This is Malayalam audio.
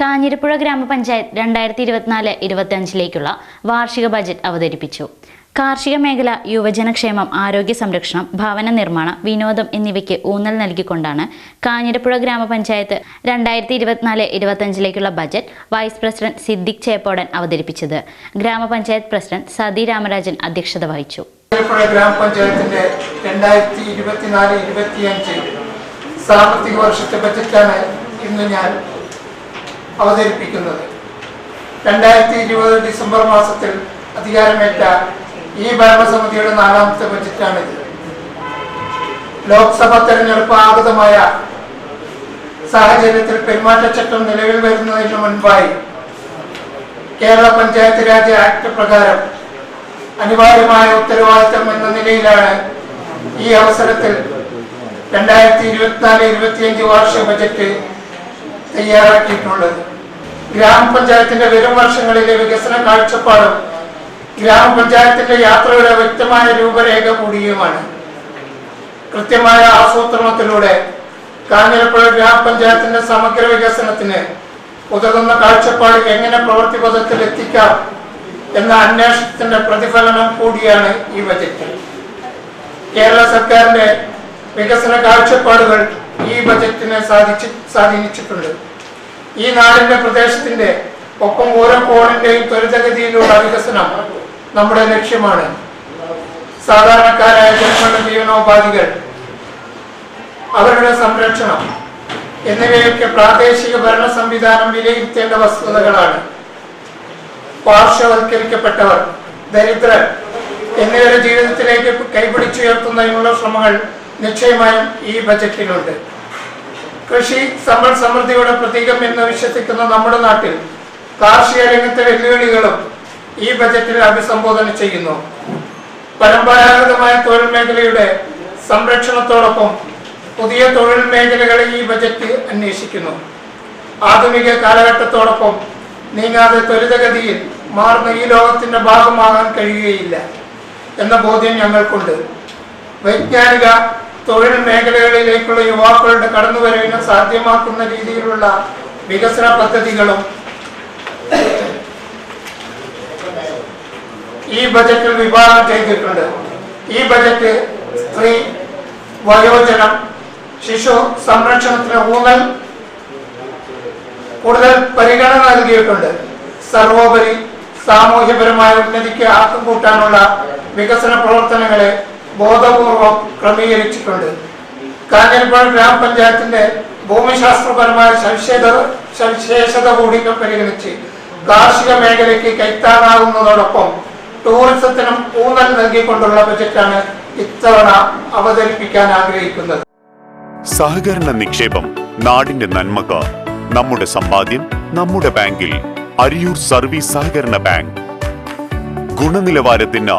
കാഞ്ഞിരപ്പുഴ ഗ്രാമപഞ്ചായത്ത് രണ്ടായിരത്തി ഇരുപത്തിനാല് ഇരുപത്തിയഞ്ചിലേക്കുള്ള വാർഷിക ബജറ്റ് അവതരിപ്പിച്ചു. കാർഷിക മേഖല യുവജനക്ഷേമം ആരോഗ്യ സംരക്ഷണം ഭവന നിർമ്മാണം വിനോദം എന്നിവയ്ക്ക് ഊന്നൽ നൽകിക്കൊണ്ടാണ് കാഞ്ഞിരപ്പുഴ ഗ്രാമപഞ്ചായത്ത് രണ്ടായിരത്തി ഇരുപത്തിനാല് ഇരുപത്തഞ്ചിലേക്കുള്ള budget vice president Siddique Cheppodan അവതരിപ്പിച്ചത്. ഗ്രാമപഞ്ചായത്ത് പ്രസിഡന്റ് സതി രാമരാജൻ അധ്യക്ഷത വഹിച്ചു. ഗ്രാമപഞ്ചായത്തിന്റെ രണ്ടായിരത്തി ഇരുപത്തിനാല് ഇരുപത്തിയഞ്ച് സാമ്പത്തിക വർഷത്തെ ബജറ്റാണ് ഇന്ന് ഞാൻ അവതരിപ്പിക്കുന്നത്. രണ്ടായിരത്തി ഇരുപത് ഡിസംബർ മാസത്തിൽ അധികാരമേറ്റ ഈ ഭരണസമിതിയുടെ നാലാമത്തെ ബജറ്റാണിത്. ലോക്സഭ തെരഞ്ഞെടുപ്പ് ആഗതമായ സാഹചര്യത്തിൽ പെരുമാറ്റച്ചട്ടം നിലവിൽ വരുന്നതിന് മുൻപായി കേരള പഞ്ചായത്ത് രാജ് ആക്ട് പ്രകാരം അനിവാര്യമായ ഉത്തരവാദിത്തം എന്ന നിലയിലാണ് ഈ അവസരത്തിൽ രണ്ടായിരത്തി ഇരുപത്തിനാല് ഇരുപത്തിയഞ്ച് വാർഷിക ബജറ്റ് തയ്യാറാക്കിയിട്ടുള്ളത്. ഗ്രാമപഞ്ചായത്തിന്റെ വരും വർഷങ്ങളിലെ വികസന കാഴ്ചപ്പാടും ഗ്രാമപഞ്ചായത്തിന്റെ യാത്രയുടെ വ്യക്തമായ രൂപരേഖ കൂടിയുമാണ്. കൃത്യമായ ആസൂത്രണത്തിലൂടെ കാഞ്ഞിരപ്പുഴ ഗ്രാമപഞ്ചായത്തിന്റെ സമഗ്ര വികസനത്തിന് ഉതകുന്ന കാഴ്ചപ്പാട് എങ്ങനെ പ്രവൃത്തിപഥത്തിൽ എത്തിക്കാം എന്ന അന്വേഷണത്തിന്റെ പ്രതിഫലനം കൂടിയാണ് ഈ ബജറ്റ്. കേരള സർക്കാരിന്റെ വികസന കാഴ്ചപ്പാടുകൾ ഈ ബജറ്റിനെ സാധിച്ച് സ്വാധീനിച്ചിട്ടുണ്ട്. ഈ നാടിന്റെ പ്രദേശത്തിന്റെ ഒപ്പം ഓരോ കോണിന്റെയും ത്വരിതഗതിയിലുള്ള വികസനം നമ്മുടെ ലക്ഷ്യമാണ്. സാധാരണക്കാരായ ജനങ്ങളുടെ ജീവനോപാധികൾ അവരുടെ സംരക്ഷണം എന്നിവയൊക്കെ പ്രാദേശിക ഭരണ സംവിധാനം വിലയിരുത്തേണ്ട വസ്തുതകളാണ്. പാർശ്വവൽക്കരിക്കപ്പെട്ടവർ ദരിദ്രർ എന്നിവരുടെ ജീവിതത്തിലേക്ക് കൈപിടിച്ചുയർത്തുന്നതിനുള്ള ശ്രമങ്ങൾ നിശ്ചയമായും ഈ ബജറ്റിലുണ്ട്. കൃഷി സമ്പൽ സമൃദ്ധിയുടെ പ്രതീകം എന്ന് വിശ്വസിക്കുന്ന നമ്മുടെ നാട്ടിൽ കാർഷിക രംഗത്തെ വെല്ലുവിളികളും ഈ ബജറ്റിൽ അഭിസംബോധന ചെയ്യുന്നു. പരമ്പരാഗതമായ തൊഴിൽ മേഖലയുടെ സംരക്ഷണത്തോടൊപ്പം പുതിയ തൊഴിൽ മേഖലകളെ ഈ ബജറ്റ് അന്വേഷിക്കുന്നു. ആധുനിക കാലഘട്ടത്തോടൊപ്പം നീങ്ങാതെ ത്വരിതഗതിയിൽ മാറുന്ന ഈ ലോകത്തിന്റെ ഭാഗമാകാൻ കഴിയുകയില്ല എന്ന ബോധ്യം ഞങ്ങൾക്കുണ്ട്. വൈജ്ഞാനിക തൊഴിൽ മേഖലകളിലേക്കുള്ള യുവാക്കളുടെ കടന്നുവരവിന് സാധ്യമാക്കുന്ന രീതിയിലുള്ള വികസന പദ്ധതികളും ഈ ബജറ്റിൽ വിഭാവനം ചെയ്തിട്ടുണ്ട്. ഈ ബജറ്റ് സ്ത്രീ വയോജനം ശിശു സംരക്ഷണത്തിന് ഊന്നൽ കൂടുതൽ പരിഗണന നൽകിയിട്ടുണ്ട്. സർവോപരി സാമൂഹ്യപരമായ ഉന്നതിക്ക് ആക്കം കൂട്ടാനുള്ള വികസന പ്രവർത്തനങ്ങളെ ബോധപൂർവം ക്രമീകരിച്ചിട്ടുണ്ട്. കാഞ്ഞിരപ്പുഴ ഗ്രാമപഞ്ചായത്തിന്റെ ഭൂമിശാസ്ത്രപരമായ സവിശേഷത സവിശേഷത കൂടി പരിഗണിച്ച് കാർഷിക മേഖലയ്ക്ക് കൈത്താറാവുന്നതോടൊപ്പം ടൂറിസത്തിനും ഊന്നൽ നൽകിക്കൊണ്ടുള്ള ബജറ്റാണ് ഇത്തവണ അവതരിപ്പിക്കാൻ ആഗ്രഹിക്കുന്നത്. സഹകരണ നിക്ഷേപം നാടിന്റെ നന്മക്ക് നമ്മുടെ സമ്പാദ്യം നമ്മുടെ ബാങ്കിൽ അരിയൂർ സർവീസ് സഹകരണ ബാങ്ക്. ഗുണനിലവാരത്തിന്